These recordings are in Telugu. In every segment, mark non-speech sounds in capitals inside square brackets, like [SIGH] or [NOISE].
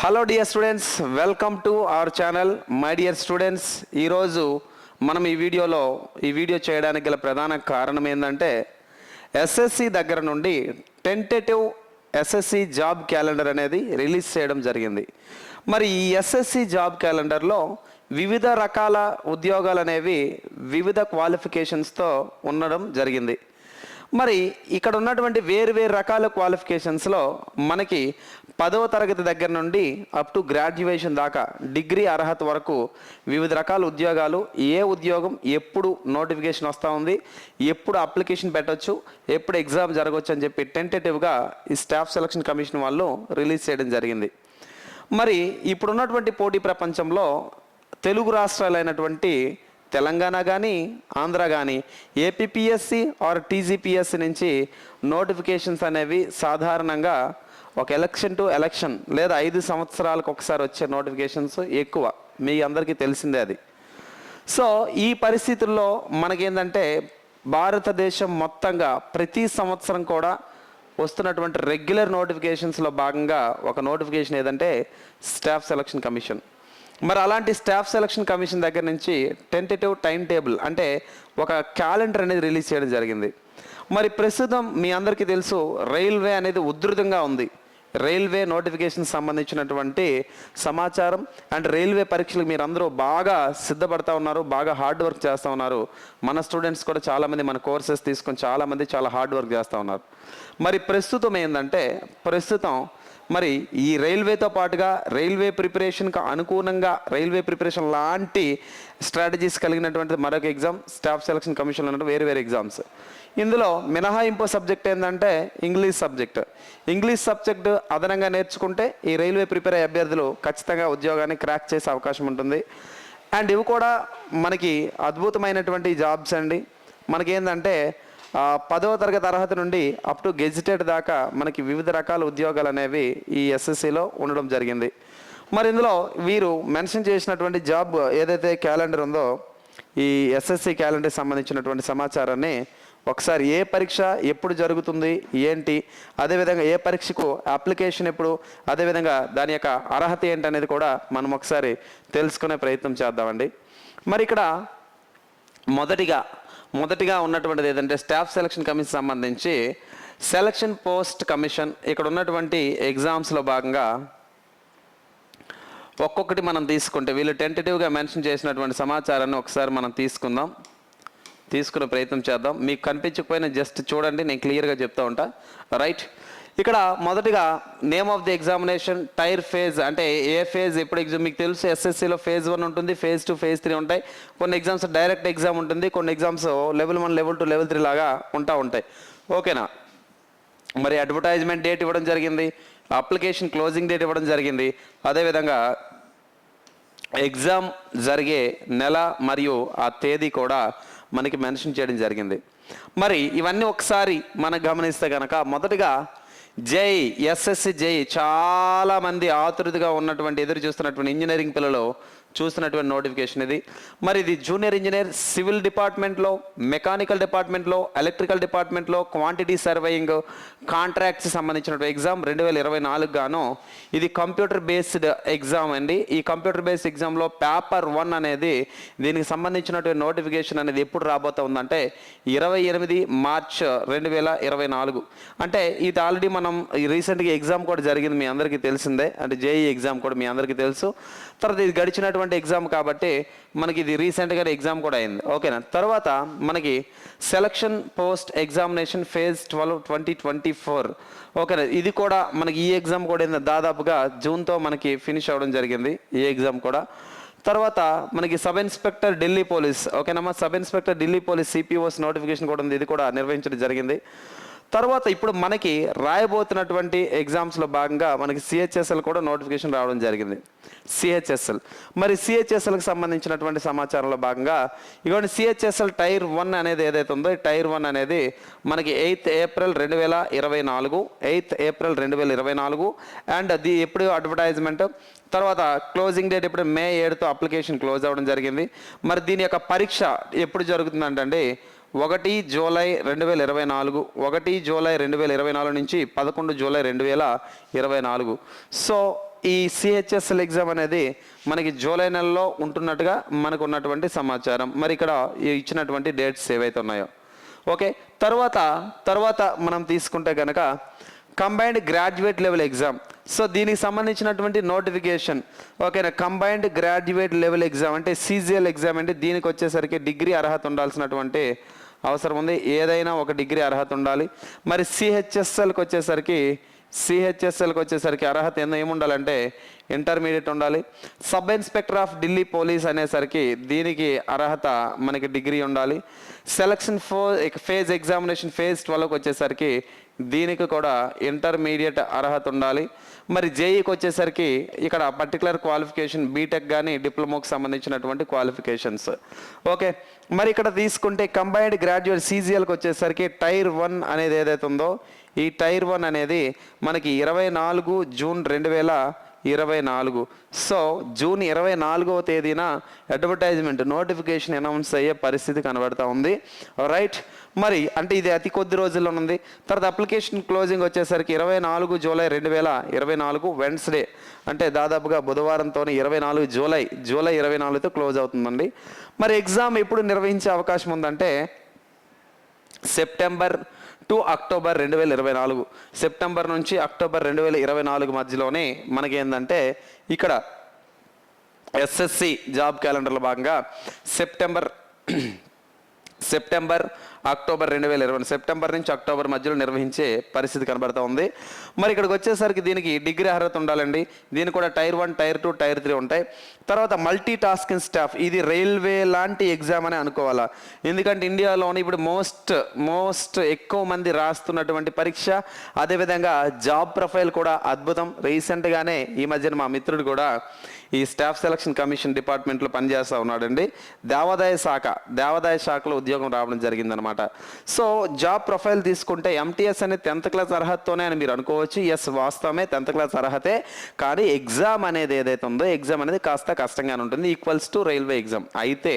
Hello dear students welcome to our channel my dear students ఈరోజు మనం ఈ వీడియోలో ఈ వీడియో చేయడానికి గల ప్రధాన కారణం ఏంటంటే ఎస్ఎస్సి దగ్గర నుండి టెంటేటివ్ ఎస్ఎస్సి జాబ్ క్యాలెండర్ అనేది రిలీజ్ చేయడం జరిగింది. మరి ఈ ఎస్ఎస్సి జాబ్ క్యాలెండర్లో వివిధ రకాల ఉద్యోగాలు అనేవి వివిధ క్వాలిఫికేషన్స్తో ఉండడం జరిగింది. మరి ఇక్కడ ఉన్నటువంటి వేరు వేరు రకాల క్వాలిఫికేషన్స్లో మనకి పదవ తరగతి దగ్గర నుండి అప్ టు గ్రాడ్యుయేషన్ దాకా డిగ్రీ అర్హత వరకు వివిధ రకాల ఉద్యోగాలు ఏ ఉద్యోగం ఎప్పుడు నోటిఫికేషన్ వస్తూ ఉంది ఎప్పుడు అప్లికేషన్ పెట్టవచ్చు ఎప్పుడు ఎగ్జామ్ జరగవచ్చు అని చెప్పి టెంటేటివ్గా ఈ స్టాఫ్ సెలక్షన్ కమిషన్ వాళ్ళు రిలీజ్ చేయడం జరిగింది. మరి ఇప్పుడున్నటువంటి పోటీ ప్రపంచంలో తెలుగు రాష్ట్రాలైనటువంటి తెలంగాణ కానీ ఆంధ్ర కానీ ఏపీపీఎస్సి ఆర్ టీజీపీఎస్సి నుంచి నోటిఫికేషన్స్ అనేవి సాధారణంగా ఒక ఎలక్షన్ టు ఎలక్షన్ లేదా ఐదు సంవత్సరాలకు ఒకసారి వచ్చే నోటిఫికేషన్స్ ఎక్కువ. మీ అందరికీ తెలిసిందే అది. సో ఈ పరిస్థితుల్లో మనకేంటంటే భారతదేశం మొత్తంగా ప్రతి సంవత్సరం కూడా వస్తున్నటువంటి రెగ్యులర్ నోటిఫికేషన్స్లో భాగంగా ఒక నోటిఫికేషన్ ఏదంటే స్టాఫ్ సెలక్షన్ కమిషన్. మరి అలాంటి స్టాఫ్ సెలక్షన్ కమిషన్ దగ్గర నుంచి టెంటేటివ్ టైం టేబుల్ అంటే ఒక క్యాలెండర్ అనేది రిలీజ్ చేయడం జరిగింది. మరి ప్రస్తుతం మీ అందరికీ తెలుసు రైల్వే అనేది ఉధృతంగా ఉంది. రైల్వే నోటిఫికేషన్ సంబంధించినటువంటి సమాచారం అండ్ రైల్వే పరీక్షలకు మీరు అందరూ బాగా సిద్ధపడతా ఉన్నారు బాగా హార్డ్ వర్క్ చేస్తూ ఉన్నారు. మన స్టూడెంట్స్ కూడా చాలామంది మన కోర్సెస్ తీసుకొని చాలామంది చాలా హార్డ్ వర్క్ చేస్తూ ఉన్నారు. మరి ప్రస్తుతం ఏంటంటే ప్రస్తుతం మరి ఈ రైల్వేతో పాటుగా రైల్వే ప్రిపరేషన్కి అనుగుణంగా రైల్వే ప్రిపరేషన్ లాంటి స్ట్రాటజీస్ కలిగినటువంటి మరొక ఎగ్జామ్ స్టాఫ్ సెలక్షన్ కమిషన్లో ఉన్నటువంటి వేరు వేరు ఎగ్జామ్స్ ఇందులో మినహాయింపు సబ్జెక్ట్ ఏంటంటే ఇంగ్లీష్ సబ్జెక్ట్ ఇంగ్లీష్ సబ్జెక్ట్ అదనంగా నేర్చుకుంటే ఈ రైల్వే ప్రిపేర్ అయ్యే అభ్యర్థులు ఖచ్చితంగా ఉద్యోగాన్ని క్రాక్ చేసే అవకాశం ఉంటుంది. అండ్ ఇవి కూడా మనకి అద్భుతమైనటువంటి జాబ్స్ అండి. మనకేంటంటే పదవ తరగతి అర్హత నుండి అప్ టు గెజిటెడ్ దాకా మనకి వివిధ రకాల ఉద్యోగాలు అనేవి ఈ ఎస్ఎస్సిలో ఉండడం జరిగింది. మరి ఇందులో వీరు మెన్షన్ చేసినటువంటి జాబ్ ఏదైతే క్యాలెండర్ ఉందో ఈ ఎస్ఎస్సి క్యాలెండర్ సంబంధించినటువంటి సమాచారాన్ని ఒకసారి ఏ పరీక్ష ఎప్పుడు జరుగుతుంది ఏంటి అదేవిధంగా ఏ పరీక్షకు అప్లికేషన్ ఎప్పుడు అదేవిధంగా దాని యొక్క అర్హత ఏంటి అనేది కూడా మనం ఒకసారి తెలుసుకునే ప్రయత్నం చేద్దామండి. మరి ఇక్కడ మొదటిగా మొదటిగా ఉన్నటువంటిది ఏదంటే స్టాఫ్ సెలక్షన్ కమిషన్ సంబంధించి సెలక్షన్ పోస్ట్ కమిషన్. ఇక్కడ ఉన్నటువంటి ఎగ్జామ్స్లో భాగంగా ఒక్కొక్కటి మనం తీసుకుంటే వీళ్ళు టెంటేటివ్గా మెన్షన్ చేసినటువంటి సమాచారాన్ని ఒకసారి మనం తీసుకుందాం. తీసుకునే ప్రయత్నం చేద్దాం. మీకు కనిపించకపోయినా జస్ట్ చూడండి నేను క్లియర్గా చెప్తా ఉంటా. రైట్ ఇక్కడ మొదటిగా name of the examination tier phase అంటే ఏ ఫేజ్ ఎప్పుడు ఎగ్జామ్ మీకు తెలుసు ఎస్ఎస్సిలో ఫేజ్ వన్ ఉంటుంది ఫేజ్ టూ ఫేజ్ త్రీ ఉంటాయి. కొన్ని ఎగ్జామ్స్ డైరెక్ట్ ఎగ్జామ్ ఉంటుంది కొన్ని exams level one level two level three లాగా ఉంటా ఉంటాయి. ఓకేనా మరి అడ్వర్టైజ్మెంట్ డేట్ ఇవ్వడం జరిగింది అప్లికేషన్ క్లోజింగ్ డేట్ ఇవ్వడం జరిగింది. అదేవిధంగా ఎగ్జామ్ జరిగే నెల మరియు ఆ తేదీ కూడా మనకి మెన్షన్ చేయడం జరిగింది. మరి ఇవన్నీ ఒకసారి మనం గమనిస్తే కనుక మొదటగా జై ఎస్ఎస్సి జై చాలామంది ఆతురుదిగా ఉన్నటువంటి ఎదురు చూస్తున్నటువంటి ఇంజనీరింగ్ పిల్లలు చూస్తున్నటువంటి నోటిఫికేషన్ ఇది. మరి ఇది జూనియర్ ఇంజనీర్ సివిల్ డిపార్ట్మెంట్లో మెకానికల్ డిపార్ట్మెంట్లో ఎలక్ట్రికల్ డిపార్ట్మెంట్లో క్వాంటిటీ సర్వేయింగ్ కాంట్రాక్ట్స్ సంబంధించినటువంటి ఎగ్జామ్ రెండు వేల ఇరవై నాలుగు గాను ఇది కంప్యూటర్ బేస్డ్ ఎగ్జామ్ అండి. ఈ కంప్యూటర్ బేస్డ్ ఎగ్జామ్లో పేపర్ వన్ అనేది దీనికి సంబంధించినటువంటి నోటిఫికేషన్ అనేది ఎప్పుడు రాబోతా ఉందంటే ఇరవై ఎనిమిది మార్చ్ రెండు వేల ఇరవై నాలుగు. అంటే ఇది ఆల్రెడీ మనం రీసెంట్గా ఎగ్జామ్ కూడా జరిగింది మీ అందరికీ తెలిసిందే. అంటే జేఈ ఎగ్జామ్ కూడా మీ అందరికీ తెలుసు. తర్వాత ఇది గడిచినటువంటి ఎగ్జామ్ కాబట్టి మనకి ఇది రీసెంట్గా ఎగ్జామ్ కూడా అయింది. ఓకేనా తర్వాత మనకి selection post examination phase twelve twenty twenty four ఓకేనా ఇది కూడా మనకి ఈ ఎగ్జామ్ కూడా ఏంది? దాదాపుగా జూన్తో మనకి ఫినిష్ అవ్వడం జరిగింది ఈ ఎగ్జామ్ కూడా. తర్వాత మనకి సబ్ ఇన్స్పెక్టర్ ఢిల్లీ పోలీస్ ఓకేనమ్మా sub inspector Delhi police CPOs notification కూడా ఉంది. ఇది కూడా నిర్వహించడం జరిగింది. తర్వాత ఇప్పుడు మనకి రాయబోతున్నటువంటి ఎగ్జామ్స్లో భాగంగా మనకి సిహెచ్ఎస్ఎల్ కూడా నోటిఫికేషన్ రావడం జరిగింది. సిహెచ్ఎస్ఎల్ మరి సిహెచ్ఎస్ఎల్కి సంబంధించినటువంటి సమాచారంలో భాగంగా ఇటువంటి సిహెచ్ఎస్ఎల్ టైర్ వన్ అనేది ఏదైతే ఉందో టైర్ వన్ అనేది మనకి ఎయిత్ ఏప్రిల్ రెండు వేల ఇరవై నాలుగు ఎయిత్ ఏప్రిల్ రెండు వేల ఇరవై నాలుగు అండ్ అది ఎప్పుడు అడ్వర్టైజ్మెంట్ తర్వాత క్లోజింగ్ డేట్ ఇప్పుడు మే ఏడుతో అప్లికేషన్ క్లోజ్ అవ్వడం జరిగింది. మరి దీని యొక్క పరీక్ష ఎప్పుడు జరుగుతుందంటే ఒకటి జూలై రెండు వేల ఇరవై నాలుగు ఒకటి జూలై రెండు వేల ఇరవై నాలుగు నుంచి పదకొండు జూలై రెండు వేల ఇరవై నాలుగు. సో ఈ సిహెచ్ఎస్ఎల్ ఎగ్జామ్ అనేది మనకి జూలై నెలలో ఉంటున్నట్టుగా మనకు ఉన్నటువంటి సమాచారం. మరి ఇక్కడ ఇచ్చినటువంటి డేట్స్ ఏవైతే ఉన్నాయో. ఓకే తర్వాత తర్వాత మనం తీసుకుంటే కనుక combined graduate level exam so దీనికి సంబంధించినటువంటి నోటిఫికేషన్ ఓకేనా కంబైన్డ్ గ్రాడ్యుయేట్ లెవెల్ ఎగ్జామ్ అంటే సీజీఎల్ ఎగ్జామ్ అంటే దీనికి వచ్చేసరికి డిగ్రీ అర్హత ఉండాల్సినటువంటి అవసరం ఉంది ఏదైనా ఒక డిగ్రీ అర్హత ఉండాలి. మరి సిహెచ్ఎస్ఎల్కి వచ్చేసరికి సిహెచ్ఎస్ఎల్కి వచ్చేసరికి అర్హత ఏందో ఏముండాలంటే ఇంటర్మీడియట్ ఉండాలి. Sub inspector of Delhi police అనేసరికి దీనికి అర్హత మనకి డిగ్రీ ఉండాలి. సెలక్షన్ ఫో ఫేజ్ ఎగ్జామినేషన్ ఫేజ్ ట్వెల్వ్కి వచ్చేసరికి దీనికి కూడా ఇంటర్మీడియట్ అర్హత ఉండాలి. మరి జేఈకి వచ్చేసరికి ఇక్కడ పర్టికులర్ క్వాలిఫికేషన్ బీటెక్ కానీ డిప్లొమాకి సంబంధించినటువంటి క్వాలిఫికేషన్స్ ఓకే మరి ఇక్కడ తీసుకుంటే కంబైన్డ్ గ్రాడ్యుయేట్ సీజీఎల్కి వచ్చేసరికి టైర్ వన్ అనేది ఏదైతే ఉందో ఈ టైర్ వన్ అనేది మనకి ఇరవై నాలుగు జూన్ రెండు వేల ఇరవై నాలుగు. సో జూన్ ఇరవై నాలుగవ తేదీన అడ్వర్టైజ్మెంట్ నోటిఫికేషన్ అనౌన్స్ అయ్యే పరిస్థితి కనబడతా ఉంది. రైట్ మరి అంటే ఇది అతి కొద్ది రోజుల్లో ఉంది. తర్వాత అప్లికేషన్ క్లోజింగ్ వచ్చేసరికి ఇరవై నాలుగు జూలై రెండు వేల ఇరవై నాలుగు వెన్స్డే అంటే దాదాపుగా బుధవారంతో ఇరవై నాలుగు జూలై జూలై ఇరవై నాలుగుతో క్లోజ్ అవుతుందండి. మరి ఎగ్జామ్ ఎప్పుడు నిర్వహించే అవకాశం ఉందంటే సెప్టెంబర్ టు అక్టోబర్ రెండు వేల ఇరవై నాలుగు. సెప్టెంబర్ నుంచి అక్టోబర్ రెండు వేల ఇరవై నాలుగు మధ్యలోనే మనకి ఏంటంటే ఇక్కడ ఎస్ఎస్సి జాబ్ క్యాలెండర్లో భాగంగా సెప్టెంబర్ సెప్టెంబర్ [CLEARS THROAT] అక్టోబర్ రెండు వేల ఇరవై సెప్టెంబర్ నుంచి అక్టోబర్ మధ్యలో నిర్వహించే పరిస్థితి కనబడతా ఉంది. మరి ఇక్కడికి వచ్చేసరికి దీనికి డిగ్రీ అర్హత ఉండాలండి. దీనికి కూడా tier one tier two tier three ఉంటాయి. తర్వాత మల్టీ టాస్కింగ్ స్టాఫ్ ఇది రైల్వే లాంటి ఎగ్జామ్ అని అనుకోవాలా? ఎందుకంటే ఇండియాలోని ఇప్పుడు మోస్ట్ మోస్ట్ ఎక్కువ మంది రాస్తున్నటువంటి పరీక్ష అదేవిధంగా జాబ్ ప్రొఫైల్ కూడా అద్భుతం. రీసెంట్గానే ఈ మధ్యన మా మిత్రుడు కూడా ఈ స్టాఫ్ సెలక్షన్ కమిషన్ డిపార్ట్మెంట్లో పనిచేస్తూ ఉన్నాడండి. దేవాదాయ శాఖ దేవాదాయ శాఖలో ఉద్యోగం రావడం జరిగిందనమాట సో జాబ్ ప్రొఫైల్ తీసుకుంటే ఎంటీఎస్ అనేది టెన్త్ క్లాస్ అర్హతతోనే అని మీరు అనుకోవచ్చు. ఎస్ వాస్తవమే టెన్త్ క్లాస్ అర్హతే. కానీ ఎగ్జామ్ అనేది ఏదైతే ఉందో ఎగ్జామ్ అనేది కాస్త కష్టంగానే ఉంటుంది. ఈక్వల్స్ టు రైల్వే ఎగ్జామ్ అయితే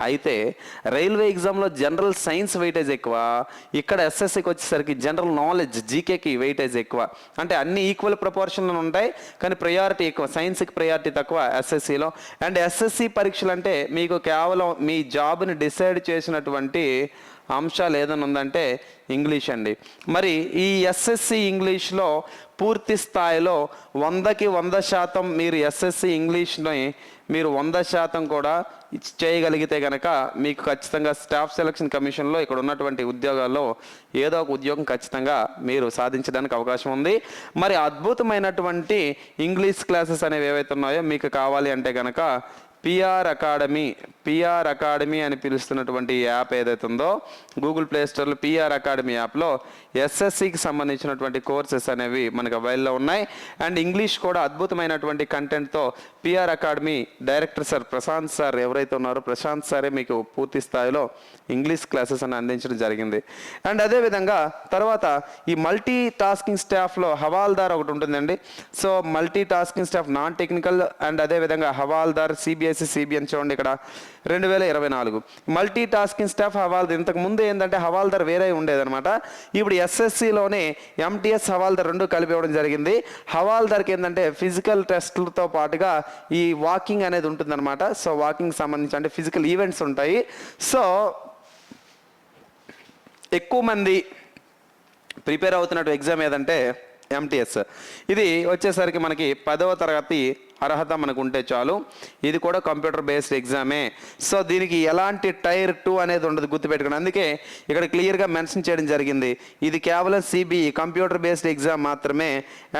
అయితే రైల్వే ఎగ్జామ్లో జనరల్ సైన్స్ వెయిటేజ్ ఎక్కువ ఇక్కడ ఎస్ఎస్సికి వచ్చేసరికి జనరల్ నాలెడ్జ్ జీకేకి వెయిటేజ్ ఎక్కువ. అంటే అన్ని ఈక్వల్ ప్రపోర్షన్లో ఉంటాయి కానీ ప్రయారిటీ ఎక్కువ సైన్స్కి ప్రయారిటీ తక్కువ ఎస్ఎస్సిలో. అండ్ ఎస్ఎస్సి పరీక్షలు అంటే మీకు కేవలం మీ జాబ్ని డిసైడ్ చేసినటువంటి అంశాలు ఏదైనా ఉందంటే ఇంగ్లీష్ అండి. మరి ఈ ఎస్ఎస్సి ఇంగ్లీష్లో పూర్తి స్థాయిలో వందకి వంద శాతం మీరు ఎస్ఎస్సి ఇంగ్లీష్ని మీరు వంద శాతం కూడా చేయగలిగితే కనుక మీకు ఖచ్చితంగా స్టాఫ్ సెలక్షన్ కమిషన్లో ఇక్కడ ఉన్నటువంటి ఉద్యోగాల్లో ఏదో ఒక ఉద్యోగం ఖచ్చితంగా మీరు సాధించడానికి అవకాశం ఉంది. మరి అద్భుతమైనటువంటి ఇంగ్లీష్ క్లాసెస్ అనేవి ఏవైతే ఉన్నాయో మీకు కావాలి అంటే కనుక పిఆర్ అకాడమీ పిఆర్ అకాడమీ అని పిలుస్తున్నటువంటి యాప్ ఏదైతే ఉందో గూగుల్ ప్లే స్టోర్లో పిఆర్ అకాడమీ యాప్లో ఎస్ఎస్సికి సంబంధించినటువంటి కోర్సెస్ అనేవి మనకు అవైల్లో ఉన్నాయి. అండ్ ఇంగ్లీష్ కూడా అద్భుతమైనటువంటి కంటెంట్తో PR academy director sir Prashant sir ఎవరైతే ఉన్నారో ప్రశాంత్ సారే మీకు పూర్తి స్థాయిలో ఇంగ్లీష్ క్లాసెస్ అని అందించడం జరిగింది. అండ్ అదేవిధంగా తర్వాత ఈ మల్టీ టాస్కింగ్ స్టాఫ్లో హవాల్దార్ ఒకటి ఉంటుందండి. So multi tasking staff non technical and అదేవిధంగా హవాల్దార్ సిబిఎస్ఈ సిబిఎన్ చూడండి ఇక్కడ. రెండు వేల ఇరవై నాలుగు. మల్టీ టాస్కింగ్ స్టాఫ్ హవాల్దార్. ఇంతకు ముందు ఏంటంటే హవాల్దార్ వేరే ఉండేదన్నమాట. ఇప్పుడు ఎస్ఎస్సిలోనే ఎంటీఎస్ హవాల్దార్ రెండు కలిపి ఇవ్వడం జరిగింది. హవాల్దార్కి ఏంటంటే ఫిజికల్ టెస్ట్లతో పాటుగా ఈ వాకింగ్ అనేది ఉంటుందన్నమాట. సో వాకింగ్ సంబంధించి అంటే ఫిజికల్ ఈవెంట్స్ ఉంటాయి. సో ఎక్కువ మంది ప్రిపేర్ అవుతున్నట్టు ఎగ్జామ్ ఏదంటే ఎంటీఎస్ ఇది వచ్చేసరికి మనకి పదవ తరగతి అర్హత మనకు ఉంటే చాలు. ఇది కూడా కంప్యూటర్ బేస్డ్ ఎగ్జామే సో దీనికి ఎలాంటి టైర్ టూ అనేది ఉండదు గుర్తుపెట్టుకోండి. అందుకే ఇక్కడ క్లియర్గా మెన్షన్ చేయడం జరిగింది. ఇది కేవలం సిబిఈ కంప్యూటర్ బేస్డ్ ఎగ్జామ్ మాత్రమే.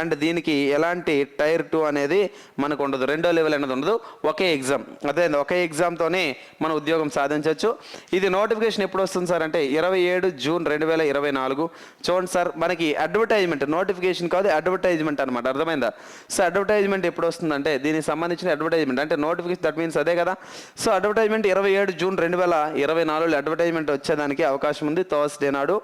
అండ్ దీనికి ఎలాంటి టైర్ టూ అనేది మనకు ఉండదు రెండో లెవెల్ అనేది ఉండదు. ఒకే ఎగ్జామ్ అదే ఒకే ఎగ్జామ్తోనే మనం ఉద్యోగం సాధించవచ్చు ఇది నోటిఫికేషన్ ఎప్పుడు వస్తుంది సార్ అంటే ఇరవై ఏడు జూన్ రెండు వేల ఇరవై నాలుగు. చూడండి సార్ మనకి అడ్వర్టైజ్మెంట్ నోటిఫికేషన్ కాదు అడ్వర్టైజ్మెంట్ అనమాట అర్థమైందా? సో అడ్వర్టైజ్మెంట్ ఎప్పుడు వస్తుందంటే దీనికి సంబంధించిన అడ్వర్టైజ్మెంట్ అంటే నోటిఫికేషన్ దట్ మీన్స్ అదే కదా. సో అడ్వర్టైజ్మెంట్ ఇరవై ఏడు జూన్ రెండు వేల ఇరవై నాలుగులో అడ్వర్టైజ్మెంట్ వచ్చేదానికి అవకాశం ఉంది థర్స్డే నాడు.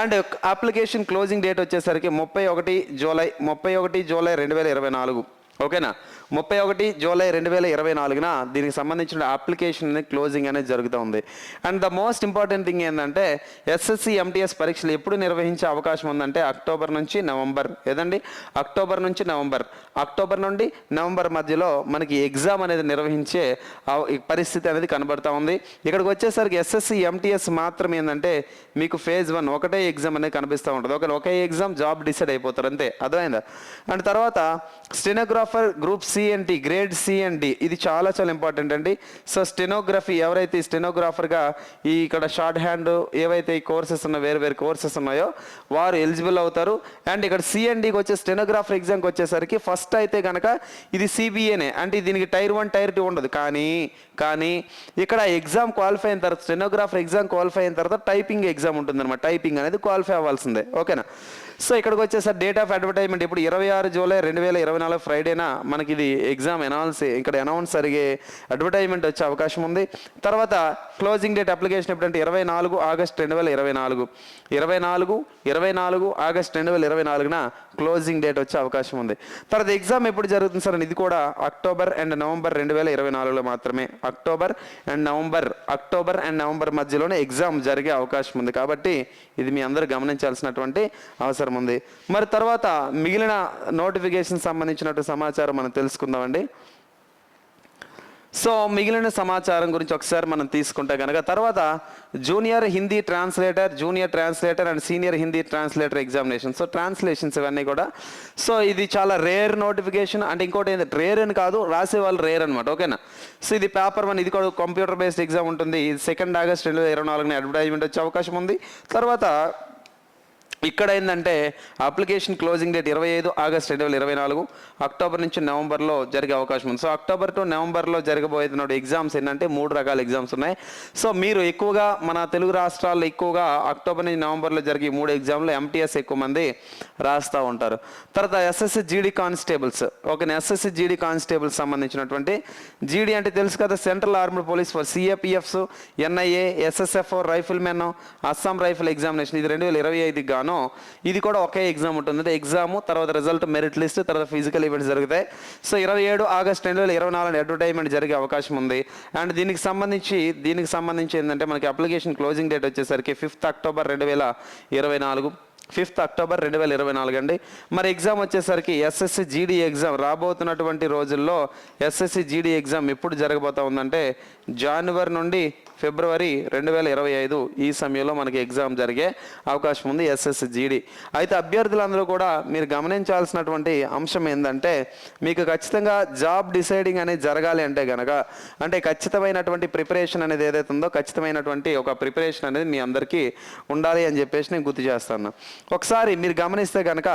అండ్ అప్లికేషన్ క్లోజింగ్ డేట్ వచ్చేసరికి ముప్పై ఒకటి జూలై ముప్పై ఒకటి జూలై రెండు వేల ఇరవై నాలుగు. ఓకేనా ముప్పై ఒకటి జూలై రెండు వేల ఇరవై నాలుగున దీనికి సంబంధించిన అప్లికేషన్ అనేది క్లోజింగ్ అనేది జరుగుతూ ఉంది. And the most important thing ఏంటంటే ఎస్ఎస్సి ఎంటీఎస్ పరీక్షలు ఎప్పుడు నిర్వహించే అవకాశం ఉందంటే అక్టోబర్ నుంచి నవంబర్. ఏదండి? అక్టోబర్ నుంచి నవంబర్. అక్టోబర్ నుండి నవంబర్ మధ్యలో మనకి ఎగ్జామ్ అనేది నిర్వహించే పరిస్థితి అనేది కనబడుతూ ఉంది. ఇక్కడికి వచ్చేసరికి ఎస్ఎస్సి ఎంటీఎస్ మాత్రం ఏంటంటే మీకు ఫేజ్ వన్ ఒకటే ఎగ్జామ్ అనేది కనిపిస్తూ ఉంటుంది. ఒక ఒకే ఎగ్జామ్ జాబ్ డిసైడ్ అయిపోతారు అంతే. అర్థమైందా? అండ్ తర్వాత stenographer group C and D grade C and D ఇది చాలా చాలా ఇంపార్టెంట్ అండి. సో స్టెనోగ్రఫీ ఎవరైతే స్టెనోగ్రాఫర్గా ఈ ఇక్కడ షార్ట్ హ్యాండ్ ఏవైతే ఈ కోర్సెస్ ఉన్నాయో వేరు వేరు కోర్సెస్ ఉన్నాయో వారు ఎలిజిబుల్ అవుతారు. అండ్ ఇక్కడ సిఎన్డికి వచ్చే స్టెనోగ్రాఫర్ ఎగ్జామ్కి వచ్చేసరికి ఫస్ట్ అయితే కనుక ఇది సిబిఏనే అంటే దీనికి టైర్ వన్ టైర్ టూ ఉండదు. కానీ కానీ ఇక్కడ ఎగ్జామ్ క్వాలిఫై అయిన తర్వాత స్టెనోగ్రాఫర్ ఎగ్జామ్ క్వాలిఫై అయిన తర్వాత టైపింగ్ ఎగ్జామ్ ఉంటుందన్నమాట. టైపింగ్ అనేది క్వాలిఫై అవ్వాల్సిందే. ఓకేనా? సో ఇక్కడికి వచ్చేసరి డేట్ ఆఫ్ అడ్వర్టైజ్మెంట్ ఇప్పుడు ఇరవై ఆరు జూలై రెండు వేల ఇరవై నాలుగు ఫ్రైడేనా? మనకి ఇది ఎగ్జామ్ అనౌన్స్ ఇక్కడ అనౌన్స్ జరిగే అడ్వర్టైజ్మెంట్ వచ్చే అవకాశం ఉంది. తర్వాత క్లోజింగ్ డేట్ అప్లికేషన్ ఎప్పుడంటే ఇరవై నాలుగు ఆగస్ట్ రెండు వేల ఇరవై నాలుగు. ఇరవై నాలుగు ఇరవై నాలుగు ఆగస్ట్ రెండు వేల ఇరవై నాలుగున క్లోజింగ్ డేట్ వచ్చే అవకాశం ఉంది. తర్వాత ఎగ్జామ్ ఎప్పుడు జరుగుతుంది సార్? ఇది కూడా అక్టోబర్ అండ్ నవంబర్ రెండు వేల ఇరవై నాలుగులో మాత్రమే. October and November October and November మధ్యలోనే ఎగ్జామ్ జరిగే అవకాశం ఉంది. కాబట్టి ఇది మీ అందరూ గమనించాల్సినటువంటి అవసరం. ఉంది. మరి తర్వాత మిగిలిన నోటిఫికేషన్ సంబంధించినట్టు సమాచారం మనం తెలుసుకుందామండి. సో మిగిలిన సమాచారం గురించి ఒకసారి మనం తీసుకుంటే కనుక తర్వాత junior Hindi translator junior translator and senior Hindi translator examination so translations ఇవన్నీ కూడా. సో ఇది చాలా రేర్ నోటిఫికేషన్ అంటే ఇంకోటి ఏంటంటే రేర్ అని కాదు రాసే వాళ్ళు రేర్ అనమాట ఓకేనా సో ఇది పేపర్ వన్ ఇది కూడా కంప్యూటర్ బేస్డ్ ఎగ్జామ్ ఉంటుంది సెకండ్ ఆగస్ట్ రెండు వేల ఇరవై నాలుగున అడ్వర్టైజ్మెంట్ వచ్చే అవకాశం ఉంది. తర్వాత ఇక్కడ ఏంటంటే అప్లికేషన్ క్లోజింగ్ డేట్ ఇరవై ఐదు ఆగస్ట్ రెండు వేల ఇరవై నాలుగు అక్టోబర్ నుంచి నవంబర్లో జరిగే అవకాశం ఉంది. సో అక్టోబర్ టు నవంబర్లో జరగబోయేటువంటి ఎగ్జామ్స్ ఏంటంటే మూడు రకాల ఎగ్జామ్స్ ఉన్నాయి. సో మీరు ఎక్కువగా మన తెలుగు రాష్ట్రాల్లో ఎక్కువగా అక్టోబర్ నుంచి నవంబర్లో జరిగే ఈ మూడు ఎగ్జామ్లో ఎంటీఎస్ ఎక్కువ మంది రాస్తూ ఉంటారు. తర్వాత SSC GD constables. Okay SSC GD constables సంబంధించినటువంటి జీడీ అంటే తెలుసు కదా central armed police force CAPFs NIA SSF rifle men Assam rifle examination. ఇది రెండు వేల ఇరవై ఐదుకి గాను ఇది కూడా ఒకే ఎగ్జామ్ ఉంటుంది. ఎగ్జామ్ తర్వాత రిజల్ట్ మెరిట్ లిస్ట్ తర్వాత ఫిజికల్ ఈవెంట్స్ జరుగుతాయి. సో ఇరవై ఏడు ఆగస్ట్ రెండు వేల ఇరవై నాలుగు అడ్వర్టైజ్మెంట్ జరిగే అవకాశం ఉంది. అండ్ దీనికి సంబంధించి దీనికి సంబంధించి ఏంటంటే మనకి అప్లికేషన్ క్లోజింగ్ డేట్ వచ్చేసరికి ఫిఫ్త్ అక్టోబర్ రెండు వేల ఇరవై నాలుగు. ఫిఫ్త్ అక్టోబర్ రెండు వేల ఇరవై నాలుగు అండి. మరి ఎగ్జామ్ వచ్చేసరికి ఎస్ఎస్సి జీడీ ఎగ్జామ్ రాబోతున్నటువంటి రోజుల్లో ఎస్ఎస్సి జీడీ ఎగ్జామ్ ఎప్పుడు జరగబోతా ఉందంటే జనవరి నుండి ఫిబ్రవరి రెండు వేల ఇరవై ఐదు ఈ సమయంలో మనకి ఎగ్జామ్ జరిగే అవకాశం ఉంది ఎస్ఎస్జిడి. జీడీ అయితే అభ్యర్థులందరూ కూడా మీరు గమనించాల్సినటువంటి అంశం ఏంటంటే మీకు ఖచ్చితంగా జాబ్ డిసైడింగ్ అనేది జరగాలి అంటే కనుక అంటే ఖచ్చితమైనటువంటి ప్రిపరేషన్ అనేది ఏదైతే ఉందో ఖచ్చితమైనటువంటి ఒక ప్రిపరేషన్ అనేది మీ అందరికీ ఉండాలి అని చెప్పేసి నేను గుర్తు చేస్తాను. ఒకసారి మీరు గమనిస్తే కనుక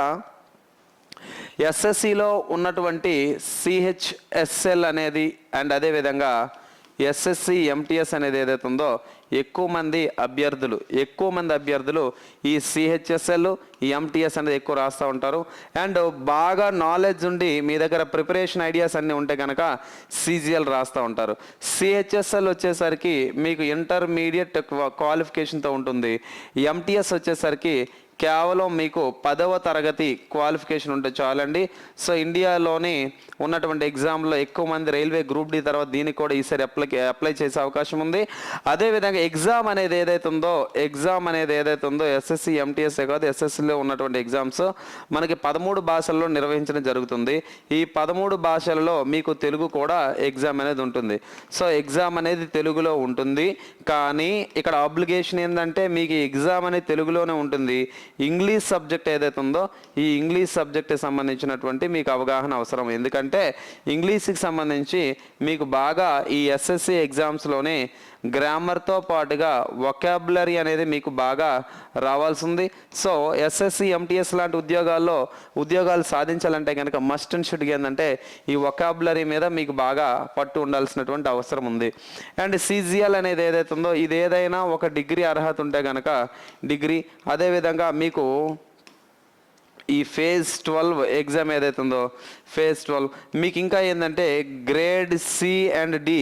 ఎస్ఎస్సిలో ఉన్నటువంటి సిహెచ్ఎస్ఎల్ అనేది అండ్ అదేవిధంగా ఎస్ఎస్సి ఎంటీఎస్ అనేది ఏదైతే ఉందో ఎక్కువ మంది అభ్యర్థులు ఎక్కువ మంది అభ్యర్థులు ఈ సిహెచ్ఎస్ఎల్ ఈ ఎంటీఎస్ అనేది ఎక్కువ రాస్తూ ఉంటారు. అండ్ బాగా నాలెడ్జ్ ఉండి మీ దగ్గర ప్రిపరేషన్ ఐడియాస్ అన్నీ ఉంటే కనుక సిజిఎల్ రాస్తూ ఉంటారు. సిహెచ్ఎస్ఎల్ వచ్చేసరికి మీకు ఇంటర్మీడియట్ క్వాలిఫికేషన్తో ఉంటుంది. ఎంటీఎస్ వచ్చేసరికి కేవలం మీకు పదవ తరగతి క్వాలిఫికేషన్ ఉంటే చాలండి. సో ఇండియాలోని ఉన్నటువంటి ఎగ్జామ్లో ఎక్కువ మంది రైల్వే గ్రూప్ డి తర్వాత దీనికి కూడా ఈసారి అప్లై అప్లై చేసే అవకాశం ఉంది. అదేవిధంగా ఎగ్జామ్ అనేది ఏదైతే ఉందో ఎగ్జామ్ అనేది ఏదైతే ఉందో ఎస్ఎస్సి ఎంటీఎస్ఏ కాదు ఎస్ఎస్సిలో ఉన్నటువంటి ఎగ్జామ్స్ మనకి పదమూడు భాషల్లో నిర్వహించడం జరుగుతుంది. ఈ పదమూడు భాషలలో మీకు తెలుగు కూడా ఎగ్జామ్ అనేది ఉంటుంది. సో ఎగ్జామ్ అనేది తెలుగులో ఉంటుంది. కానీ ఇక్కడ అబ్లిగేషన్ ఏంటంటే మీకు ఎగ్జామ్ అనేది తెలుగులోనే ఉంటుంది. ఇంగ్లీష్ సబ్జెక్ట్ ఏదైతే ఉందో ఈ ఇంగ్లీష్ సబ్జెక్ట్ సంబంధించినటువంటి మీకు అవగాహన అవసరం. ఎందుకంటే ఇంగ్లీష్కి సంబంధించి మీకు బాగా ఈ ఎస్ఎస్సి ఎగ్జామ్స్లోనే గ్రామర్తో పాటుగా వొకాబులరీ అనేది మీకు బాగా రావాల్సి ఉంది సో ఎస్ఎస్సి ఎంటీఎస్ లాంటి ఉద్యోగాల్లో ఉద్యోగాలు సాధించాలంటే కనుక మస్ట్ అండ్ షుడ్ ఏంటంటే ఈ వొకాబులరీ మీద మీకు బాగా పట్టు ఉండాల్సినటువంటి అవసరం ఉంది. అండ్ సిజిఎల్ అనేది ఏదైతే ఉందో ఇది ఏదైనా ఒక డిగ్రీ అర్హత ఉంటే కనుక డిగ్రీ అదేవిధంగా మీకు ఈ ఫేజ్ ట్వెల్వ్ ఎగ్జామ్ ఏదైతే ఉందో ఫేజ్ ట్వెల్వ్ మీకు ఇంకా ఏంటంటే grade C and D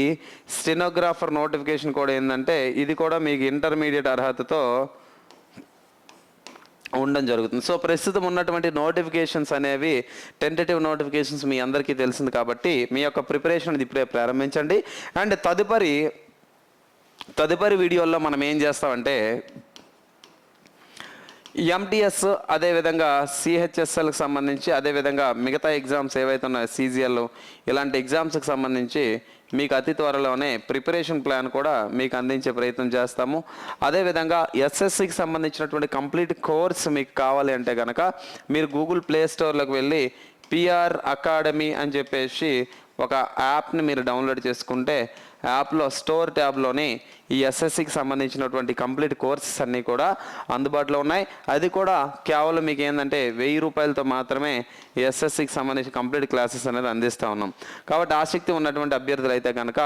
stenographer notification కూడా ఏంటంటే ఇది కూడా మీకు ఇంటర్మీడియట్ అర్హతతో ఉండడం జరుగుతుంది. సో ప్రస్తుతం ఉన్నటువంటి నోటిఫికేషన్స్ అనేవి టెంటేటివ్ నోటిఫికేషన్స్ మీ అందరికీ తెలిసింది కాబట్టి మీ యొక్క ప్రిపరేషన్ ఇప్పుడే ప్రారంభించండి. అండ్ తదుపరి తదుపరి వీడియోలో మనం ఏం చేస్తామంటే ఎంటీఎస్ అదేవిధంగా సిహెచ్ఎస్ఎల్కి సంబంధించి అదేవిధంగా మిగతా ఎగ్జామ్స్ ఏవైతే ఉన్నాయో సీజీఎల్ ఇలాంటి ఎగ్జామ్స్కి సంబంధించి మీకు అతి త్వరలోనే ప్రిపరేషన్ ప్లాన్ కూడా మీకు అందించే ప్రయత్నం చేస్తాము. అదేవిధంగా ఎస్ఎస్సికి సంబంధించినటువంటి కంప్లీట్ కోర్స్ మీకు కావాలి అంటే కనుక మీరు గూగుల్ ప్లే స్టోర్లోకి వెళ్ళి పిఆర్ అకాడమీ అని చెప్పేసి ఒక యాప్ని మీరు డౌన్లోడ్ చేసుకుంటే యాప్లో స్టోర్ ట్యాబ్లోని ఈ ఎస్ఎస్సికి సంబంధించినటువంటి కంప్లీట్ కోర్సెస్ అన్నీ కూడా అందుబాటులో ఉన్నాయి. అది కూడా కేవలం మీకు ఏంటంటే వెయ్యి రూపాయలతో మాత్రమే ఎస్ఎస్సికి సంబంధించి కంప్లీట్ క్లాసెస్ అనేది అందిస్తూ ఉన్నాం. కాబట్టి ఆసక్తి ఉన్నటువంటి అభ్యర్థులు అయితే కనుక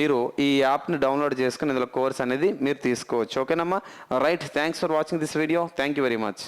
మీరు ఈ యాప్ని డౌన్లోడ్ చేసుకుని ఇందులో కోర్స్ అనేది మీరు తీసుకోవచ్చు. ఓకేనమ్మా? Right thanks for watching this video thank you very much